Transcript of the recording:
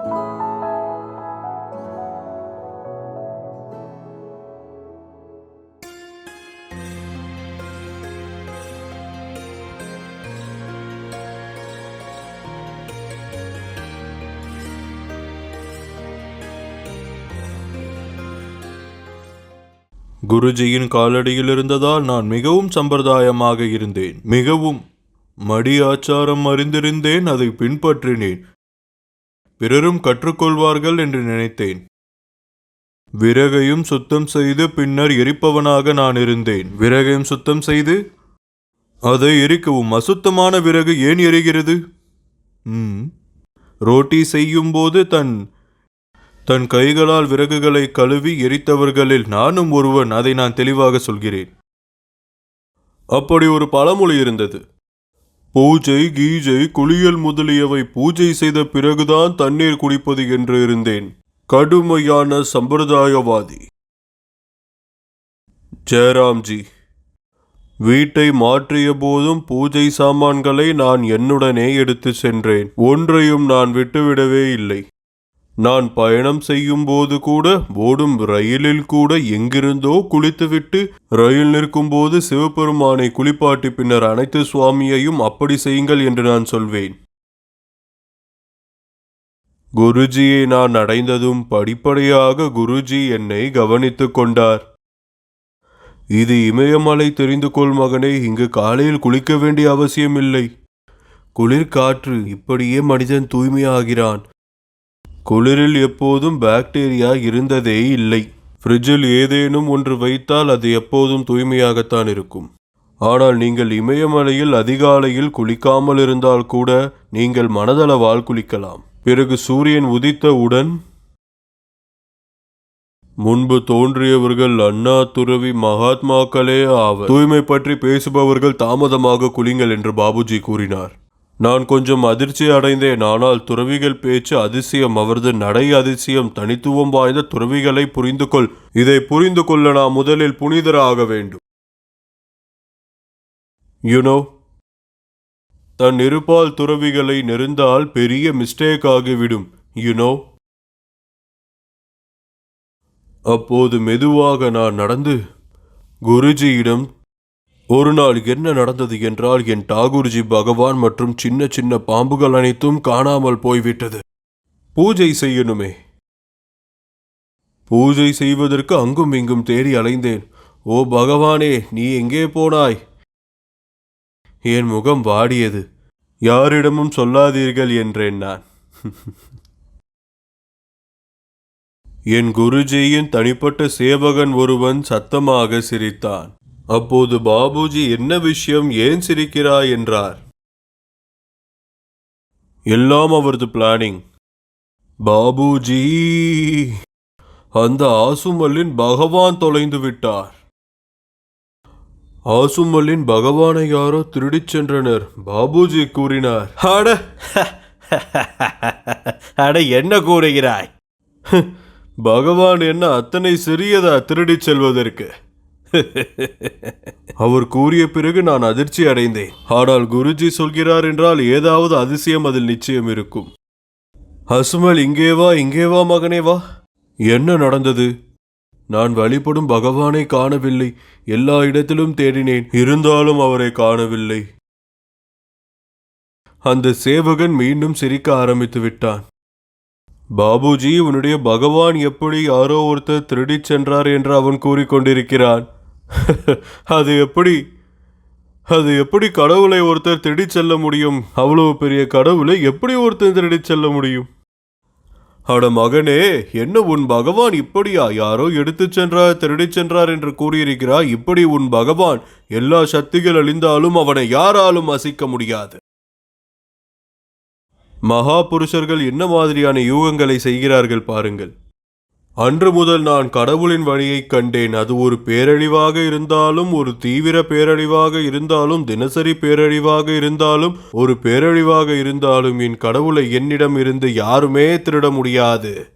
குருஜியின் காலடியில் இருந்ததால் நான் மிகவும் சம்பிரதாயமாக இருந்தேன். மிகவும் மடி ஆச்சாரம் அறிந்திருந்தேன் அதை பின்பற்றினேன். பிறரும் கற்றுக்கொள்வார்கள் என்று நினைத்தேன். விறகையும் சுத்தம் செய்து பின்னர் எரிப்பவனாக நான் இருந்தேன். விறகையும் சுத்தம் செய்து? அதை எரிக்கவும். அசுத்தமான விறகு ஏன் எரிகிறது? ம். ரோட்டி செய்யும்போது தன் தன் கைகளால் விறகுகளை கழுவி எரித்தவர்களில் நானும் ஒருவன். அதை நான் தெளிவாக சொல்கிறேன். அப்படி ஒரு பழமொழி இருந்தது. பூஜை கீஜை குளியல் முதலியவை பூஜை செய்த பிறகுதான் தண்ணீர் குடிப்பது என்று இருந்தேன். கடுமையான சம்பிரதாயவாதி. ஜெயராம்ஜி வீட்டை மாற்றிய போதும் பூஜை சாமான்களை நான் என்னுடனே எடுத்து சென்றேன். ஒன்றையும் நான் விட்டுவிடவே இல்லை. நான் பயணம் செய்யும் போது கூட ஓடும் ரயிலில் கூட எங்கிருந்தோ குளித்துவிட்டு ரயில் நிற்கும்போது சிவபெருமானை குளிப்பாட்டி பின்னர் அனைத்து சுவாமியையும் அப்படி செய்யுங்கள் என்று நான் சொல்வேன். குருஜியை நான் அடைந்ததும் படிப்படியாக குருஜி என்னை கவனித்துக் கொண்டார். இது இமயமலை தெரிந்து கொள் மகனே இங்கு காலையில் குளிக்க வேண்டிய அவசியமில்லை. குளிர்காற்று இப்படியே மனிதன் தூய்மையாகிறான். குளிரில் எப்போதும் பாக்டீரியா இருந்ததே இல்லை. ஃப்ரிட்ஜில் ஏதேனும் ஒன்று வைத்தால் அது எப்போதும் தூய்மையாகத்தான் இருக்கும். ஆனால் நீங்கள் இமயமலையில் அதிகாலையில் குளிக்காமல் இருந்தால் கூட நீங்கள் மனதளவால் குளிக்கலாம். பிறகு சூரியன் உதித்தவுடன் முன்பு தோன்றியவர்கள் அண்ணா துறவி மகாத்மாக்களே ஆவர். தூய்மை பற்றி பேசுபவர்கள் தாமதமாக குளிங்கள் என்று பாபுஜி கூறினார். நான் கொஞ்சம் அதிர்ச்சி அடைந்தேன் ஆனால் துறவிகள் பேச்சு அதிசயம் அவரது நடை அதிசயம் தனித்துவம் வாய்ந்த துறவிகளை புரிந்து கொள். இதை புரிந்து கொள்ள நான் முதலில் புனிதராக வேண்டும். யுனோ தன் இருப்பால் துறவிகளை நெருந்தால் பெரிய மிஸ்டேக் ஆகிவிடும். யுனோ அப்போது மெதுவாக நான் நடந்து குருஜியிடம் ஒரு நாள் என்ன நடந்தது என்றால் என் டாகூர்ஜி பகவான் மற்றும் சின்ன சின்ன பாம்புகள் அனைத்தும் காணாமல் போய்விட்டது. பூஜை செய்யணுமே. பூஜை செய்வதற்கு அங்கும் இங்கும் தேடி அலைந்தேன். ஓ பகவானே நீ எங்கே போனாய்? என் முகம் வாடியது. யாரிடமும் சொல்லாதீர்கள் என்றேன் நான். என் குருஜியின் தனிப்பட்ட சேவகன் ஒருவன் சத்தமாக சிரித்தான். அப்போது பாபுஜி என்ன விஷயம் ஏன் சிரிக்கிறாய் என்றார். எல்லாம் அவரது பிளானிங். பாபுஜி அந்த ஆசுமல்லின் பகவான் தொலைந்து விட்டார். ஆசுமல்லின் பகவானை யாரோ திருடிச் சென்றனர் பாபுஜி கூறினார். அட அட என்ன கூறுகிறாய்? பகவான் என்ன அத்தனை சிறியதா திருடிச் செல்வதற்கு? அவர் கூறிய பிறகு நான் அதிர்ச்சி அடைந்தேன். ஆனால் குருஜி சொல்கிறார் என்றால் ஏதாவது அதிசயம் அதில் நிச்சயம் இருக்கும். அசுமல் இங்கே வா இங்கே வா மகனே வா. என்ன நடந்தது? நான் வழிபடும் பகவானை காணவில்லை. எல்லா இடத்திலும் தேடினேன். இருந்தாலும் அவரை காணவில்லை. அந்த சேவகன் மீண்டும் சிரிக்க ஆரம்பித்து விட்டான். பாபுஜி உன்னுடைய பகவான் எப்படி யாரோ ஒருத்தர் திருடிச் சென்றார் என்று அவன் கூறிக்கொண்டிருக்கிறான் அது எப்படி? அது எப்படி கடவுளை ஒருத்தர் திருடிச் செல்ல முடியும்? அவ்வளோ பெரிய கடவுளை எப்படி ஒருத்தர் திருடிச் செல்ல முடியும்? அட மகனே என்ன உன் பகவான் இப்படியா? யாரோ எடுத்துச் சென்றார் திருடிச் சென்றார் என்று கூறியிருக்கிறார் இப்படி உன் பகவான் எல்லா சக்திகள் அழிந்தாலும் அவனை யாராலும் அசைக்க முடியாது. மகா புருஷர்கள் என்ன மாதிரியான யூகங்களை செய்கிறார்கள் பாருங்கள். அன்று முதல் நான் கடவுளின் வழியைக் கண்டேன். அது ஒரு பேரழிவாக இருந்தாலும் ஒரு தீவிர பேரழிவாக இருந்தாலும் தினசரி பேரழிவாக இருந்தாலும் ஒரு பேரழிவாக இருந்தாலும் என் கடவுளை என்னிடம் இருந்து யாருமே திருட முடியாது.